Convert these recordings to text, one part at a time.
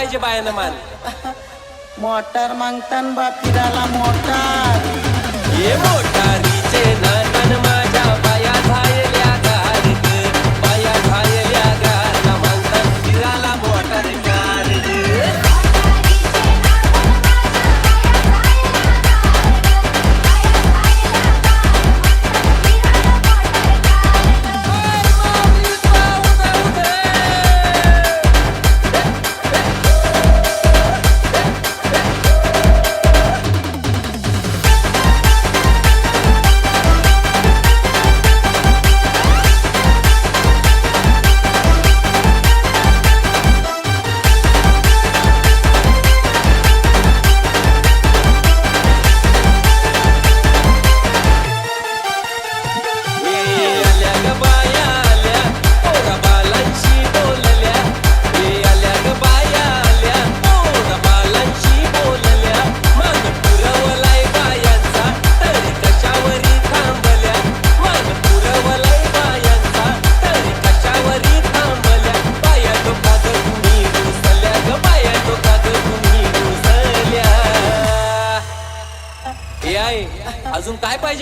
पाहिजे बायानं मान. मोटार मागतान बा फिरायला मोटर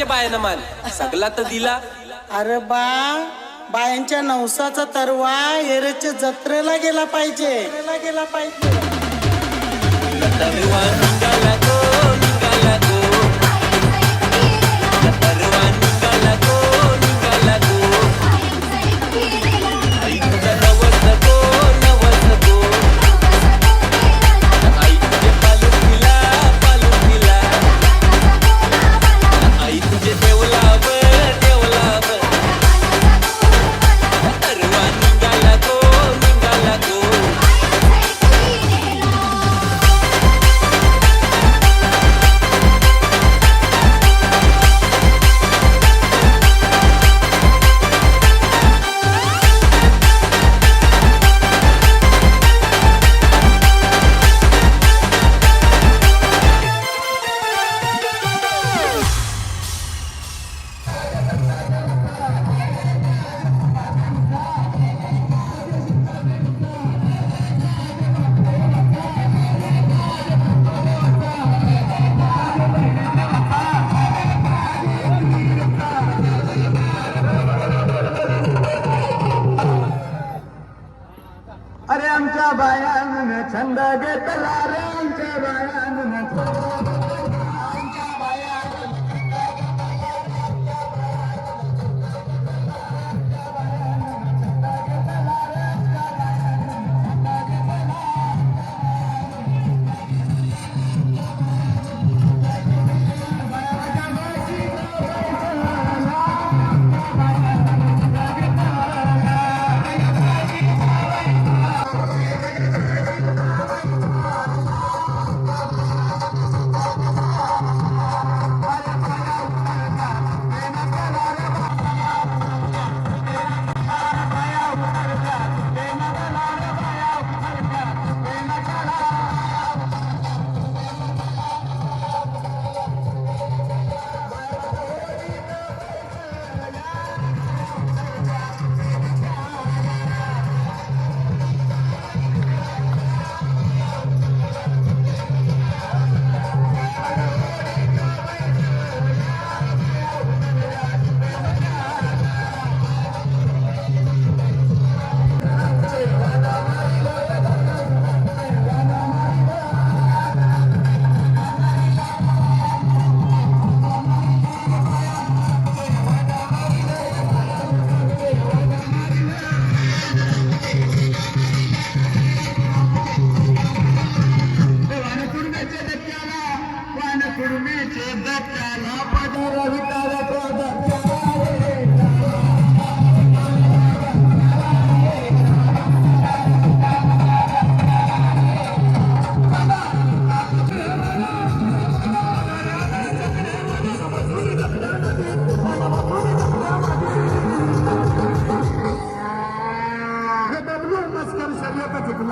पाहिजे बायानं मान. सगला तर दिला. अरे बा बायांच्या नवसाचा तरवा एरेच्या जत्रेला गेला पाहिजे. गेला पाहिजे. बायानं छंद घेतला रे आमच्या बायानं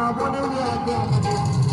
I wanna be down man.